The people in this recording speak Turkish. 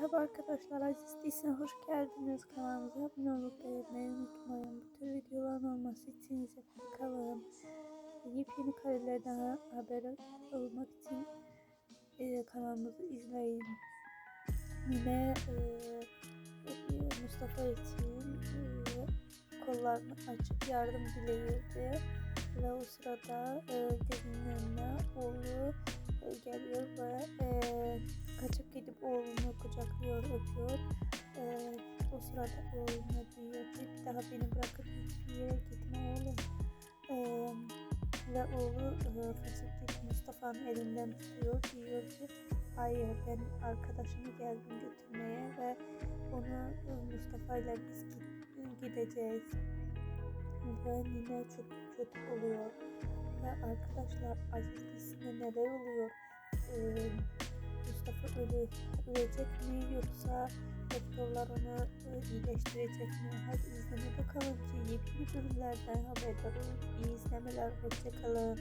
Merhaba arkadaşlar, Aziz Değilsin hoş geldiniz. Kanalımıza abone olup beğenmeyi unutmayın. Bu tür videoların olması için ise bakalım. Yepyeni karelerden haber olmak için e, kanalımızı izleyin. Yine e, Mustafa için e, kollarını açıp yardım dileğirdi. Ve o sırada e, önüne oğlu e, geliyor ve e, kucaklıyor, öpüyor. E, o sırada oğluna diyor ki bir daha beni bırakıp hiçbir yere gitme oğlum. E, ve oğlu e, gidip Mustafa'nın elinden tutuyor. Diyor ki hayır ben arkadaşımı geldim götürmeye ve onu e, Mustafa ile biz gideceğiz. Ve yine çok kötü oluyor. Ve arkadaşlar Aziz neler oluyor? Ee, Mustafa ölü, ölecek mi yoksa doktorlar onu e, iyileştirecek mi? Hadi izlemede kalın ki yepyeni bölümlerden haberdar olun. İyi izlemeler, hoşçakalın.